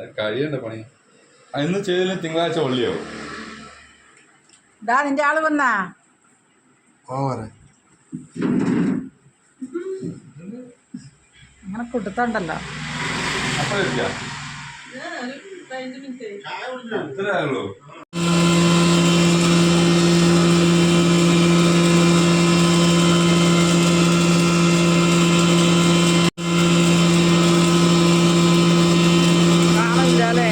അത് കഴിയണ്ട പണി. അന്ന് ഇന്ന് ചെയ്തില്ല തിങ്കളാഴ്ച ഒള്ളിയോ ഇതാ നിന്റെ ആൾ വന്നാ. ഓവറെ അങ്ങനെ കൊടുത്തോണ്ടല്ലോ. അപ്പോഴേക്കാ? ഇത്രേ ആയുള്ളൂ കാണില്ല അല്ലേ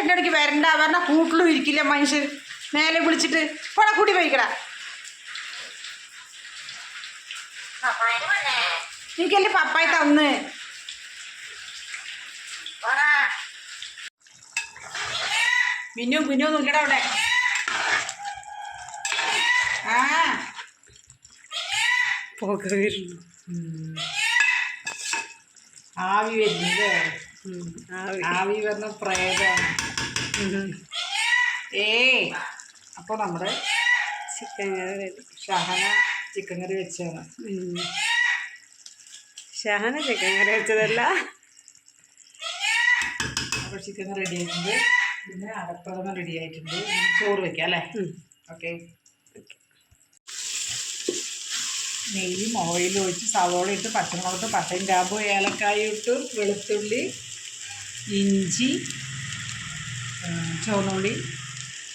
എണ്ണ അടുക്ക് വരണ്ട പറഞ്ഞാൽ കൂട്ടിലും ഇരിക്കില്ല മനുഷ്യർ മേലെ വിളിച്ചിട്ട് പോടാ കൂട്ടി പോയിക്കടാ. എനിക്കല്ലേ പപ്പായി തന്ന്. മിന്നു മിന്നു നിൽക്കട അവിടെ. ആ. ആവി വരുന്നത് ആവി. ആവി വരുന്ന പ്രേതമാണ്. ഏ അപ്പോൾ നമ്മുടെ chicken curry ready Shahana chicken curry വെച്ചാണ് ഉം. ഷഹന ചിക്കൻ കറി വെച്ചതല്ല. അപ്പോൾ ചിക്കൻ റെഡി ആയിട്ടുണ്ട്. പിന്നെ അടപ്രഥമൻ റെഡി ആയിട്ടുണ്ട്. ചോറ് വെക്കാം അല്ലേ. ഓക്കെ നെയ്യും ഓയിലും ഒഴിച്ച് സവോള ഇട്ട് പച്ചമുളക് പട്ടയും കാമ്പ് ഏലക്കായ ഇട്ട് വെളുത്തുള്ളി ഇഞ്ചി ചുവന്നുള്ളി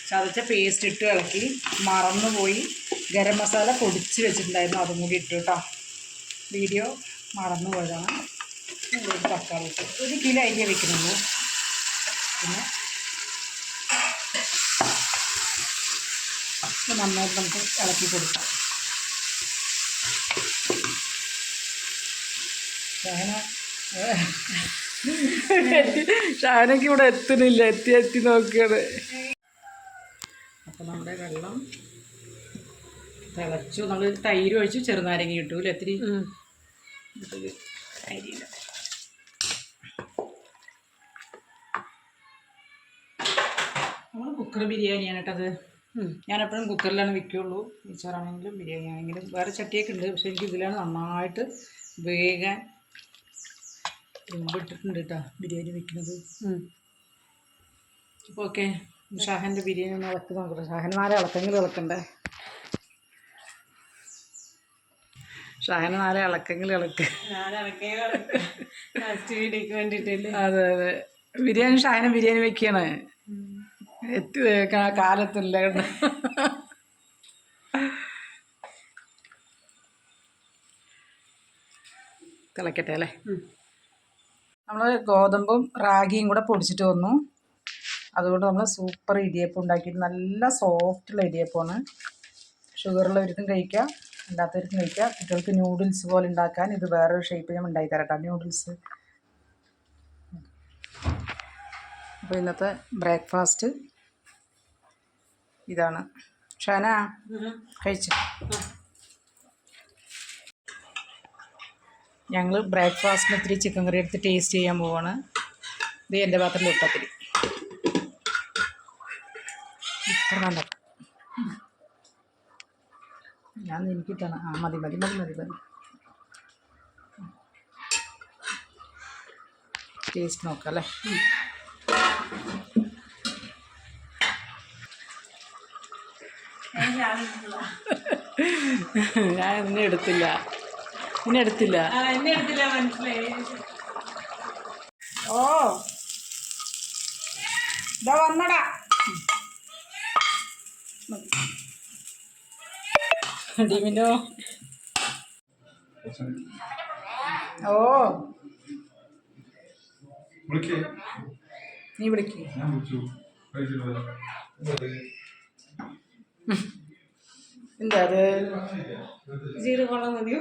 ചതച്ച പേസ്റ്റ് ഇട്ട് ഇളക്കി. മറന്നുപോയി. ഗരം മസാല പൊടിച്ച് വെച്ചിട്ടുണ്ടായിരുന്നു. അതും കൂടി ഇട്ടു കേട്ടോ വീഡിയോ മറന്നു പോയതാണ്. ഒരു തക്കാളി ഒരു കിലോ അരി വെക്കുന്നുള്ളൂ. പിന്നെ നന്നായിട്ട് നമുക്ക് ഇളക്കി കൊടുക്കാം. ഷഹന ഷഹനക്ക് ഇവിടെ എത്തുന്നില്ല എത്തി എത്തി നോക്കിയത്. അപ്പോൾ നമ്മുടെ വെള്ളം തിളച്ചു. നമ്മൾ തൈര് ഒഴിച്ച് ചെറുനാരങ്ങ കിട്ടൂല ഇത്തിരി? അരിയില്ല നമ്മൾ കുക്കർ ബിരിയാണിയാണ് കേട്ടത് ഞാനെപ്പോഴും കുക്കറിലാണ് വിൽക്കുള്ളൂ നെയ്ച്ചോറാണെങ്കിലും ബിരിയാണി ആണെങ്കിലും വേറെ ചട്ടിയൊക്കെ ഉണ്ട്. പക്ഷെ എനിക്ക് ഇതിലാണ് നന്നായിട്ട് വേഗം ഇട്ടിട്ടുണ്ട് കേട്ടോ ബിരിയാണി വെക്കുന്നത്. അപ്പോൾ ഓക്കെ ഷാഹന്റെ ബിരിയാണി ഒന്ന് ഇളക്കി നോക്കട്ടെ. ഷാഹന്മാരെ ഇളക്കെങ്കിലും ഇളക്കണ്ടേ? ഷാഹന്മാരെ ഇളക്കെങ്കിലും ഇളക്ക്. അതെ അതെ. ബിരിയാണി ഷാഹന ബിരിയാണി വെക്കുകയാണ് എത്തി കാലത്തില്ല തിളക്കട്ടെ അല്ലേ? നമ്മൾ ഗോതമ്പും റാഗിയും കൂടെ പൊടിച്ചിട്ട് വന്നു. അതുകൊണ്ട് നമ്മൾ സൂപ്പർ ഇടിയപ്പം ഉണ്ടാക്കിയിട്ട് നല്ല സോഫ്റ്റുള്ള ഇടിയപ്പമാണ്. ഷുഗറുള്ളവർക്കും കഴിക്കാം അല്ലാത്തവർക്കും കഴിക്കാം. കുട്ടികൾക്ക് ന്യൂഡിൽസ് പോലെ ഉണ്ടാക്കാൻ ഇത് വേറൊരു ഷേപ്പ് ഞാൻ ഉണ്ടാക്കി ന്യൂഡിൽസ് അപ്പോൾ ഇന്നത്തെ ബ്രേക്ക്ഫാസ്റ്റ് ഇതാണ്. ഷാന കഴിച്ചു? ഞങ്ങൾ ബ്രേക്ക്ഫാസ്റ്റിന് ഇത്തിരി ചിക്കൻ കറി എടുത്ത് ടേസ്റ്റ് ചെയ്യാൻ പോവാണ്. ഇത് എന്റെ പാത്രത്തിൽ ഉപ്പത്തിരി ഇത്ര ഞാൻ എനിക്കിട്ടാണ് ആ മതി മതി മതി മതി മതി. ടേസ്റ്റ് നോക്കാം അല്ലേ? ഞാൻ ഇന്നെ എടുത്തില്ല. ഇന്നെ എടുത്തില്ല. എന്നെ എടുത്തില്ല മനസ്സിലായി. ഓ. ഇതാ വന്നടാ. ഡിമിനോ ഓ. നീ വിളിക്ക്. എന്താ അത്? ജീരകവെള്ളം മതിയോ?